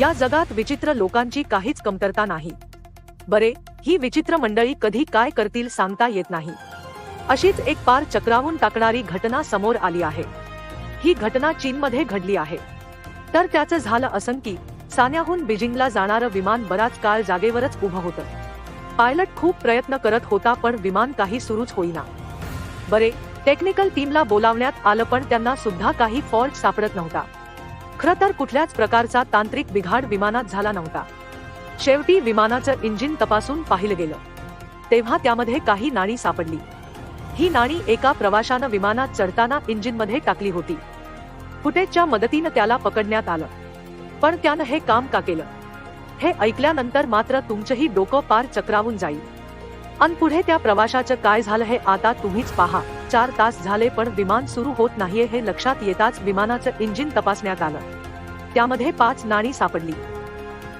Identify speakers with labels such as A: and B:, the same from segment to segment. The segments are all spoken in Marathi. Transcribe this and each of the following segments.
A: या जगात विचित्र लोकांची काहीच कमतरता नाही. बरे ही विचित्र मंडळी कधी काय करतील सांगता येत नाही. अशीच एक पार चक्रावून टाकणारी घटना समोर आली आहे. ही घटना चीनमध्ये घडली आहे. तर त्याचं झालं असं की सान्याहून बीजिंगला जाणारं विमान बराच काळ जागेवरच उभं होतं. पायलट खूप प्रयत्न करत होता पण विमान काही सुरूच होईना. बरे टेक्निकल टीमला बोलावण्यात आलं पण त्यांना सुद्धा काही फॉल्ट सापडत नव्हता. खरं तर कुठल्याच प्रकारचा तांत्रिक बिघाड विमानात झाला नव्हता. शेवटी विमानाचं इंजिन तपासून पाहिलं गेलं. तेव्हा त्यामध्ये काही नाणी सापडली. ही नाणी एका प्रवाशानं विमानात चढताना इंजिनमध्ये टाकली होती. फुटेजच्या मदतीनं त्याला पकडण्यात आलं. पण त्यानं हे काम का केलं? हे ऐकल्यानंतर मात्र तुमचंही डोकं पार चक्रावून जाईल. अन पुढे त्या प्रवाशाचं काय झालं हे आता तुम्हीच पहा. चार तास झाले पण विमान सुरू होत नाहीये हे लक्षात येताच विमानाचं इंजिन तपासण्यात आलं. त्यामध्ये पाच नाणी सापडली.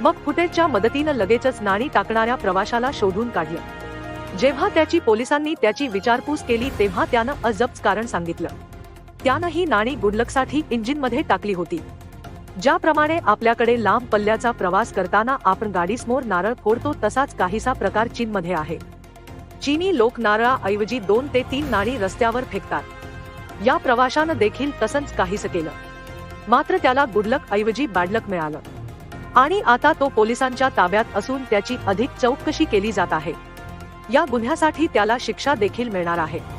A: मग फुटेजच्या मदतीनं लगेचच नाणी टाकणाऱ्या प्रवाशाला शोधून काढलं. जेव्हा त्याची पोलिसांनी त्याची विचारपूस केली तेव्हा त्यानं अजबच कारण सांगितलं. त्यानं ही नाणी गुडलकसाठी इंजिनमध्ये टाकली होती. ज्याप्रमाणे आपल्याकडे लांब पल्ल्याचा प्रवास करताना आपण गाडीसमोर नारळ फोडतो तसाच काहीसा प्रकार चीनमध्ये आहे. चीनी लोक नारळाऐवजी दोन ते तीन नाणी रस्त्यावर फेकतात. या प्रवाशानं देखील तसंच काहीसं केलं. मात्र त्याला गुडलक ऐवजी बॅडलक मिळालं. आणि आता तो पोलिसांच्या ताब्यात असून त्याची अधिक चौकशी केली जात आहे. या गुन्ह्यासाठी त्याला शिक्षा देखील मिळणार आहे.